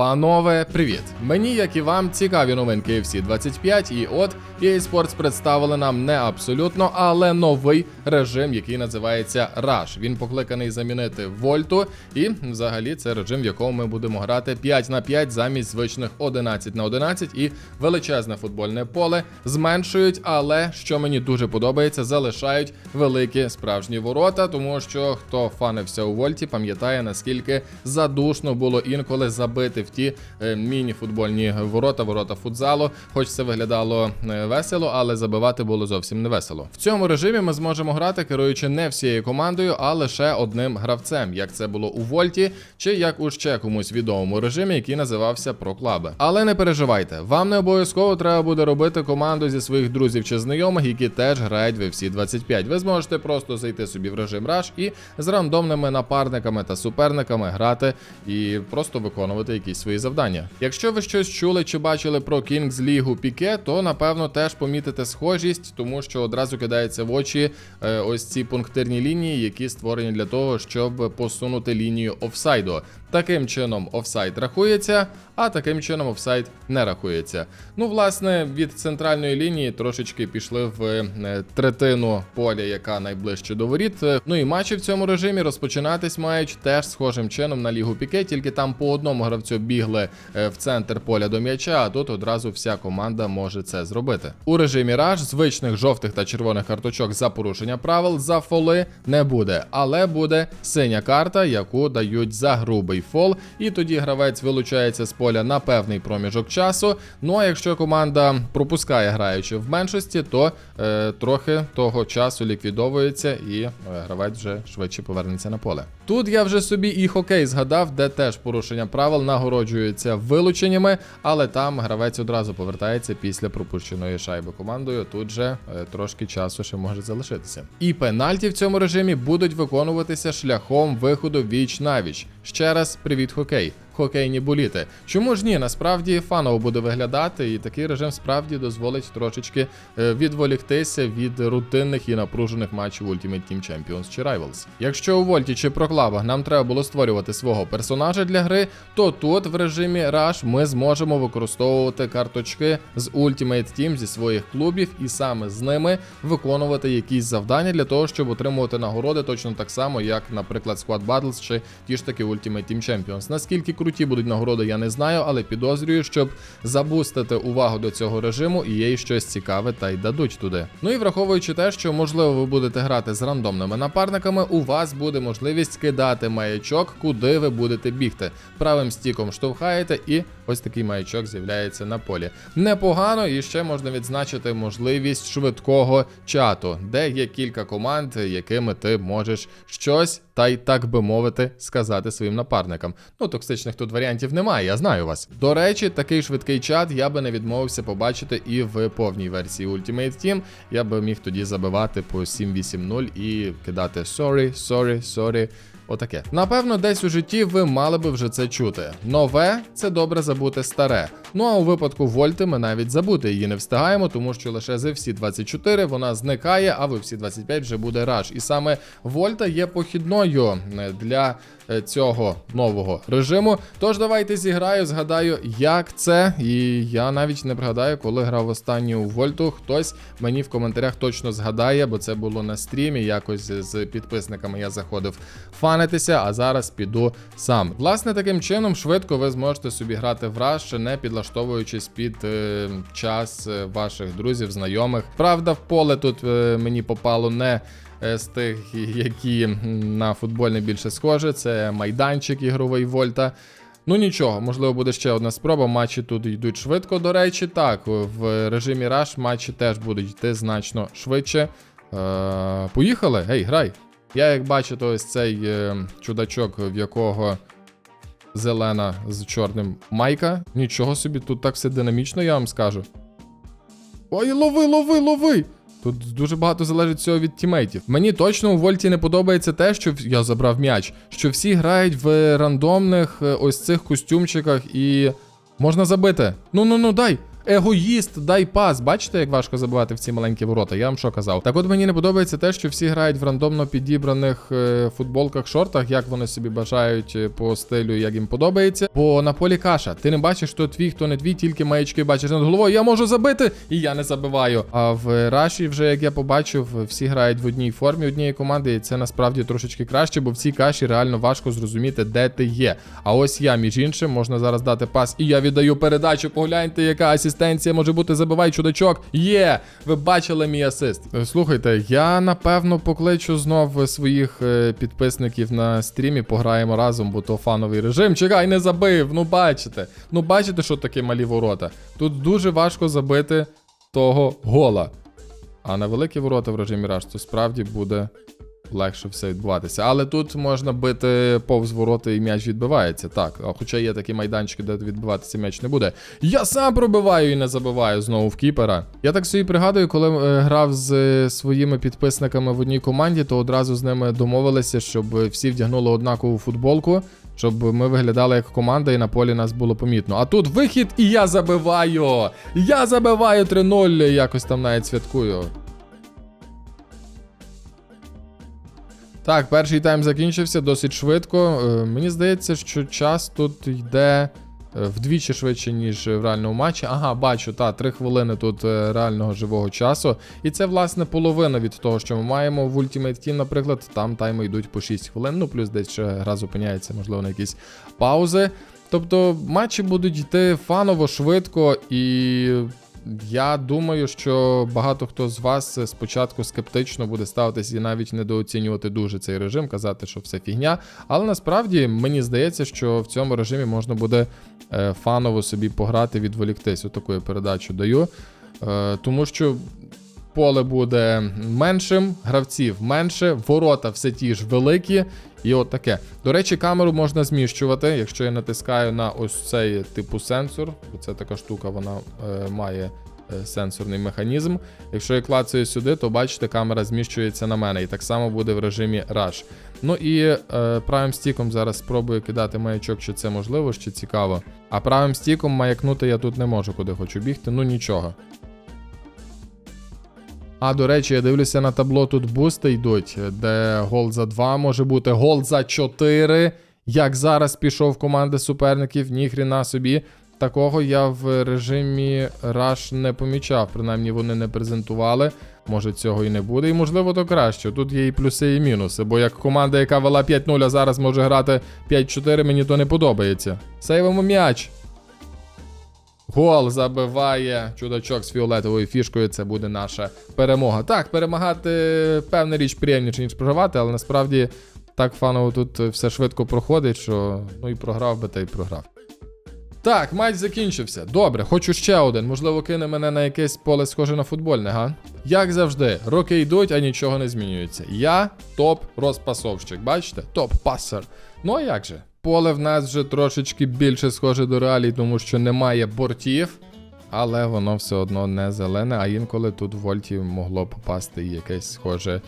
Панове, привіт! Мені, як і вам, цікаві новинки FC 25, і от EA Sports представили нам не абсолютно, але новий режим, який називається Rush. Він покликаний замінити Вольту, і взагалі це режим, в якому ми будемо грати 5 на 5 замість звичних 11 на 11 і величезне футбольне поле зменшують, але що мені дуже подобається, залишають великі справжні ворота, тому що хто фанився у Вольті, пам'ятає наскільки задушно було інколи забити ті е, міні-футбольні ворота, ворота футзалу. Хоч це виглядало е, весело, але забивати було зовсім не весело. В цьому режимі ми зможемо грати, керуючи не всією командою, а лише одним гравцем, як це було у Вольті, чи як у ще комусь відомому режимі, який називався Проклаби. Але не переживайте, вам не обов'язково треба буде робити команду зі своїх друзів чи знайомих, які теж грають в FC 25. Ви зможете просто зайти собі в режим Rush і з рандомними напарниками та суперниками грати і просто виконувати якісь свої завдання. Якщо ви щось чули чи бачили про Kings League Піке, то напевно теж помітите схожість, тому що одразу кидається в очі е, ось ці пунктирні лінії, які створені для того, щоб посунути лінію офсайду. Таким чином офсайд рахується, а таким чином офсайд не рахується. Ну, власне, від центральної лінії трошечки пішли в е, третину поля, яка найближче до воріт. Ну і матчі в цьому режимі розпочинатись мають теж схожим чином на лігу піке, тільки там по одному гравцю бігли е, в центр поля до м'яча, а тут одразу вся команда може це зробити. У режимі Rush звичних жовтих та червоних карточок за порушення правил за фоли не буде, але буде синя карта, яку дають за грубий фол, і тоді гравець вилучається з поля на певний проміжок часу. Ну а якщо команда пропускає граючи в меншості, то е, трохи того часу ліквідовується і е, гравець вже швидше повернеться на поле. Тут я вже собі і хокей згадав, де теж порушення правил нагороджується вилученнями, але там гравець одразу повертається після пропущеної шайби командою. Тут же е, трошки часу ще може залишитися. І пенальті в цьому режимі будуть виконуватися шляхом виходу віч на віч. Ще раз привіт, хокей. Хокейні боліти. Чому ж ні? Насправді фаново буде виглядати, і такий режим справді дозволить трошечки е, відволіктися від рутинних і напружених матчів Ultimate Team Champions чи Rivals. Якщо у Вольті чи Проклавах нам треба було створювати свого персонажа для гри, то тут в режимі Rush ми зможемо використовувати карточки з Ultimate Team зі своїх клубів і саме з ними виконувати якісь завдання для того, щоб отримувати нагороди точно так само, як, наприклад, Squad Battles чи ті ж таки Ultimate Team Champions. Наскільки круті будуть нагороди, я не знаю, але підозрюю, щоб забустити увагу до цього режиму, і їй щось цікаве та й дадуть туди. Ну і враховуючи те, що можливо ви будете грати з рандомними напарниками, у вас буде можливість кидати маячок, куди ви будете бігти. Правим стіком штовхаєте, і ось такий маячок з'являється на полі. Непогано, і ще можна відзначити можливість швидкого чату, де є кілька команд, якими ти можеш щось, та й так би мовити, сказати своїм напарникам. Ну, токсичних тут варіантів немає, я знаю вас. До речі, такий швидкий чат я би не відмовився побачити і в повній версії Ultimate Team. Я би міг тоді забивати по 7-8-0 і кидати sorry, sorry, sorry. Отаке. Напевно, десь у житті ви мали би вже це чути. Нове це добре забути старе. Ну а у випадку Вольти ми навіть забути її не встигаємо, тому що лише з всі 24 вона зникає, а в всі 25 вже буде раш. І саме Вольта є похідною е, для е, цього нового режиму. Тож давайте зіграю, згадаю, як це. І я навіть не пригадаю, коли грав останню Вольту. Хтось мені в коментарях точно згадає, бо це було на стрімі. Якось з підписниками я заходив фанитися, а зараз піду сам. Власне, таким чином швидко ви зможете собі грати в Rush, ще не підлаштовуючись під е, час е, ваших друзів, знайомих. Правда, в поле тут е, мені попало не. е, З тих, які на футбольне більше схоже, це майданчик ігровий Вольта. Ну нічого, можливо, буде ще одна спроба. Матчі тут йдуть швидко, до речі. Так, в режимі Rush матчі теж будуть йти значно швидше. Е, поїхали, гей, грай. Я, як бачите, ось цей е, чудачок, в якого зелена з чорним майка. Нічого собі, тут так все динамічно, я вам скажу. Ой, лови, лови, лови! Тут дуже багато залежить всього від тімейтів. Мені точно у Вольті не подобається те, що я забрав м'яч, що всі грають в рандомних е, ось цих костюмчиках і можна забити. Ну ну ну дай. Егоїст, дай пас. Бачите, як важко забивати в ці маленькі ворота? Я вам що казав. Так от мені не подобається те, що всі грають в рандомно підібраних е, футболках, шортах, як вони собі бажають е, по стилю, як їм подобається. Бо на полі каша. Ти не бачиш, хто твій, хто не твій, тільки маячки бачиш над головою. Я можу забити, і я не забиваю. А в Раші, вже як я побачив, всі грають в одній формі однієї команди, і це насправді трошечки краще, бо в цій каші реально важко зрозуміти, де ти є. А ось я, між іншим, можна зараз дати пас, і я віддаю передачу. Погляньте, яка асистенція може бути. Забивай чудачок. Є! Ви бачили мій асист. Е, Слухайте, я напевно покличу знов своїх е, підписників на стрімі. Пограємо разом, бо то фановий режим. Чекай, не забив. Ну бачите. Ну бачите, що таке малі ворота. Тут дуже важко забити того гола. А на великі ворота в режимі Rush то справді буде легше все відбуватися. Але тут можна бити повз ворота і м'яч відбивається. Так, хоча є такі майданчики, де відбиватися м'яч не буде. Я сам пробиваю і не забиваю знову в кіпера. Я так собі пригадую, коли е, грав з е, своїми підписниками в одній команді, то одразу з ними домовилися, щоб всі вдягнули однакову футболку. Щоб ми виглядали як команда і на полі нас було помітно. А тут вихід, і я забиваю! Я забиваю 3-0, якось там навіть святкую. Так, перший тайм закінчився досить швидко. Е, Мені здається, що час тут йде е, вдвічі швидше, ніж в реальному матчі. Ага, бачу, та, 3 хвилини тут е, реального живого часу. І це, власне, половина від того, що ми маємо в Ultimate Team, наприклад, там тайми йдуть по 6 хвилин, ну плюс десь ще гра зупиняється, можливо, на якісь паузи. Тобто матчі будуть йти фаново, швидко, і я думаю, що багато хто з вас спочатку скептично буде ставитись і навіть недооцінювати дуже цей режим, казати, що все фігня. Але насправді мені здається, що в цьому режимі можна буде е, фаново собі пограти, відволіктись. Отаку передачу даю. Е, тому що поле буде меншим, гравців менше, ворота все ті ж великі. І от таке. До речі, камеру можна зміщувати, якщо я натискаю на ось цей типу сенсор. Це така штука, вона е, має е, сенсорний механізм. Якщо я клацаю сюди, то бачите, камера зміщується на мене. І так само буде в режимі Rush. Ну і е, правим стіком зараз спробую кидати маячок, чи це можливо, чи цікаво. А правим стіком маякнути я тут не можу, куди хочу бігти. Ну нічого. А, до речі, я дивлюся на табло, тут бусти йдуть, де гол за 2 може бути, гол за 4. Як зараз пішов команди суперників, ніхріна собі. Такого я в режимі Rush не помічав, принаймні вони не презентували. Може цього і не буде, і можливо то краще. Тут є і плюси, і мінуси. Бо як команда, яка вела 5-0, а зараз може грати 5-4, мені то не подобається. Сейвимо м'яч. Гол забиває чудачок з фіолетовою фішкою. Це буде наша перемога. Так, перемагати певна річ приємніше, ніж програвати, але насправді так фаново тут все швидко проходить, що ну і програв би, та й програв. Так, матч закінчився. Добре, хочу ще один. Можливо, кине мене на якесь поле схоже на футбольне, га? Як завжди, роки йдуть, а нічого не змінюється. Я топ-розпасовщик, бачите? Топ-пасер. Ну а як же? Поле в нас вже трошечки більше схоже до реалій, тому що немає бортів, але воно все одно не зелене, а інколи тут в вольті могло попасти якесь схоже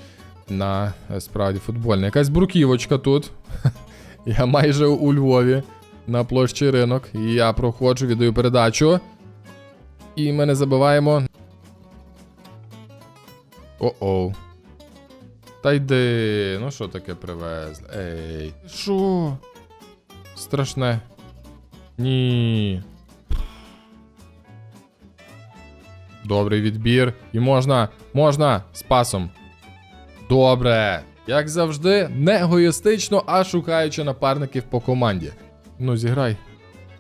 на е, справді футбольне. Якась бруківочка тут. Я майже у Львові на площі ринок. Я проходжу, віддаю передачу. І ми не забиваємо. О-оу. Та йди, ну що таке привезли? Ей. Що? Страшне. Ні. Добрий відбір. І можна, можна з пасом. Добре. Як завжди, не егоїстично, а шукаючи напарників по команді. Ну, зіграй.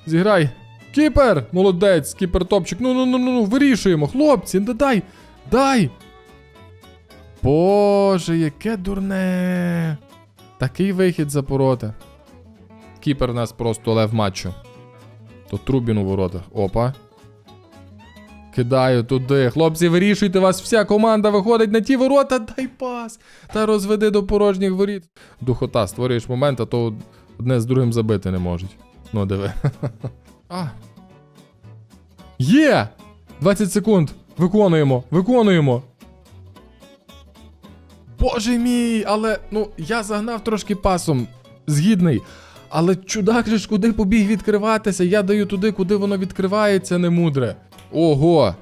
Зіграй. Кіпер! Молодець, кіпер топчик. Ну ну ну ну ну вирішуємо, хлопці, да дай! Дай! Боже, яке дурне. Такий вихід за порота. Кіпер нас просто лев матчу. То Трубін у воротах. Опа. Кидаю туди. Хлопці, вирішуйте вас, вся команда виходить на ті ворота, дай пас. Та розведи до порожніх воріт. Духота, створюєш момент, а то одне з другим забити не можуть. Ну, диви. А. Є! 20 секунд. Виконуємо, виконуємо. Боже мій, але ну я загнав трошки пасом. Згідний. Але чудак же ж куди побіг відкриватися, я даю туди, куди воно відкривається, не мудре. Ого!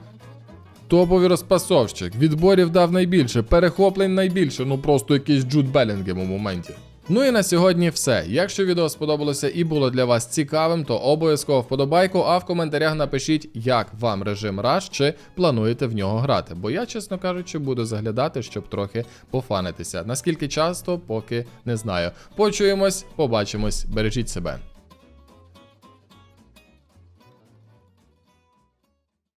Топовий розпасовщик, відборів дав найбільше, перехоплень найбільше, ну просто якийсь Джуд Белінгем у моменті. Ну і на сьогодні все. Якщо відео сподобалося і було для вас цікавим, то обов'язково вподобайку, а в коментарях напишіть, як вам режим Rush, чи плануєте в нього грати. Бо я, чесно кажучи, буду заглядати, щоб трохи пофанитися. Наскільки часто, поки не знаю. Почуємось, побачимось, бережіть себе.